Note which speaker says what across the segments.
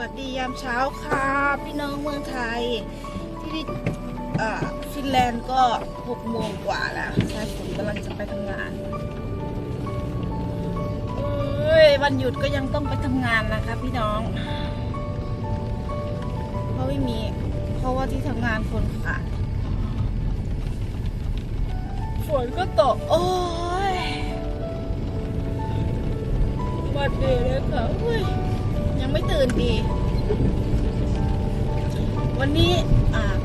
Speaker 1: วัสดียามเช้าค่ะ พี่น้องเมืองไทย ที่ฟินแลนด์ก็หกโมงกว่าแล้วชายฝนกำลังจะไปทำงานเอ้ยวันหยุดก็ยังต้องไปทำงานนะคะ พี่น้อง เพราะไม่มี เพราะว่าที่ทำงานคนขาดฝนก็ตก โอ้ยวันเดียวเลยค่ะเฮ้ ยังไม่ตื่นดี วันนี้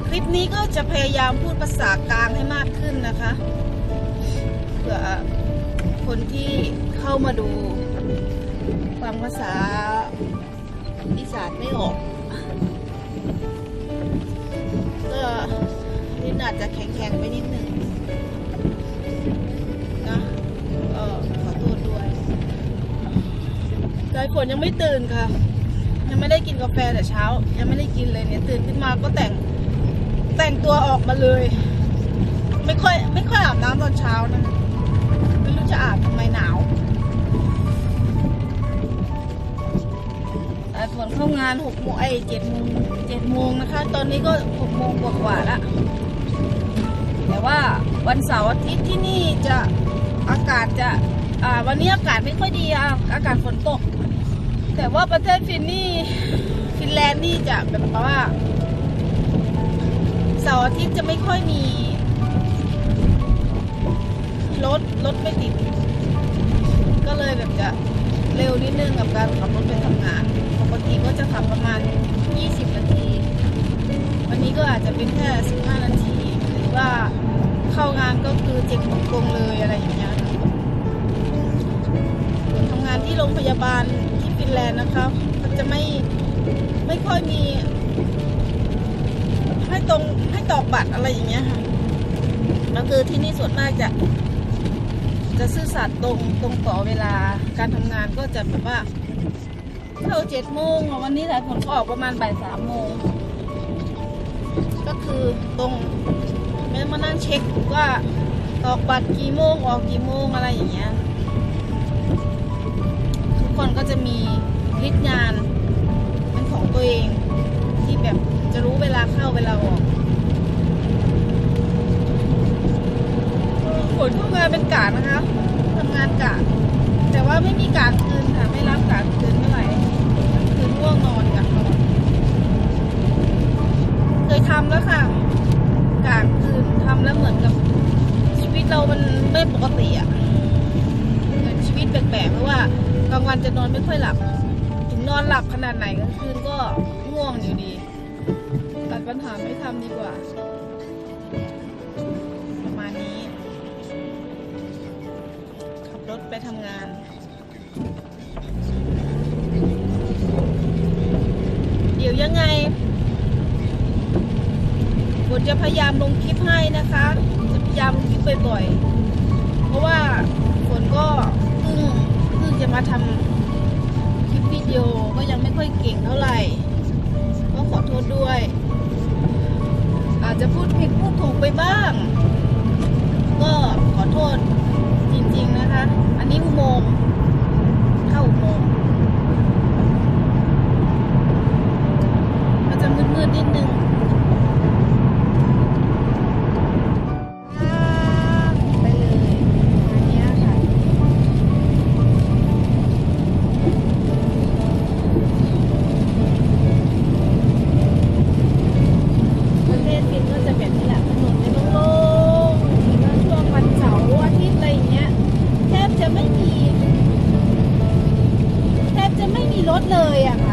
Speaker 1: คลิปนี้ก็จะพยายามพูดภาษากลางให้มากขึ้นนะคะเผื่อคนที่เข้ามาดูฟังภาษาอีสานไม่ออกก็นี่อาจจะแข็งๆไปนิดนึงนะก็ขอโทษด้วยสายฝนยังไม่ตื่นค่ะ ยังไม่ได้กินกาแฟแต่เช้า ยังไม่ได้กินเลยเนี่ยตื่นขึ้นมาก็แต่งแต่งตัวออกมาเลย ไม่ค่อยไม่ค่อยอาบน้ำตอนเช้านะไม่รู้จะอาบทำไมหนาวสายฝนเข้างานหกโมงไอ้เจ็ดโมงเจ็ดโมงนะคะ ตอนนี้ก็หกโมงกว่าๆแล้วแต่ว่าวันเสาร์อาทิตย์ที่นี่จะอากาศจะ อ่า วันนี้อากาศไม่ค่อยดีอะอากาศฝนตก แต่ว่าประเทศฟินนี่ฟินแลนด์นี่จะแบบว่าเสาร์อาทิตย์จะไม่ค่อยมีรถรถไม่ติด ก็เลยแบบจะเร็วนิดนึงกับการขับรถไปทำงานปกติก็จะขับประมาณ 20 นาที วันนี้ก็อาจจะเป็นแค่ 15 นาทีหรือว่าเข้างานก็คือ7โมงตรงเลยอะไรอย่างเงี้ย รงพยาบาลที่ฟินแลนด์นะคะมันจะไม่ไม่ค่อยมี ให้ตรงให้ตอกบัตรอะไรอย่างเงี้ยค่ะแล้วคือที่นี่ส่วนมากจะ จะซื่อสัตย์ตรงตรงต่อเวลาการทำงานก็จะแบบว่าเข้าเจ็ดโมงวันนี้สายผลก็ออกประมาณบ่ายสามโมงก็คือตรงไม่อมานั่งเช็คว่าตอกบัตรกี่โมงออกกี่โมงอะไรอย่างเงี้ย ก็จะมีลิสต์งานเป็นของตัวเอง ที่แบบจะรู้เวลาเข้าเวลาออกผลเข้างานเป็นกาดนะคะทำงานกาดแต่ว่าไม่มีการคืนค่ะไม่รับการคืนเมื่อไหร่คืนง่วงนอนกับนอนเคยทำแล้วค่ะการคืนทำแล้วเหมือนกับชีวิตเรามันไม่ปกติอะเหมือนชีวิตแปลกๆเพราะว่า กลางวันจะนอนไม่ค่อยหลับ ถึงนอนหลับขนาดไหนกลางคืนก็ง่วงอยู่ดี ตัดปัญหาไม่ทำดีกว่า ประมาณนี้ ขับรถไปทำงานเดี๋ยวยังไงฝนจะพยายามลงคลิปให้นะคะ จะพยายามลงคลิปบ่อยๆ เพราะว่าฝนก็ จะมาทำคลิปวิดีโอก็ยังไม่ค่อยเก่งเท่าไหร่ ก็ขอโทษด้วย อาจจะพูดผิดพูดถูกไปบ้าง ก็ขอโทษจริงๆนะคะ อันนี้อุโมงค์เข้าอุโมงค์ก็จะมืดๆนิดนึง ถเลยอะค่ะ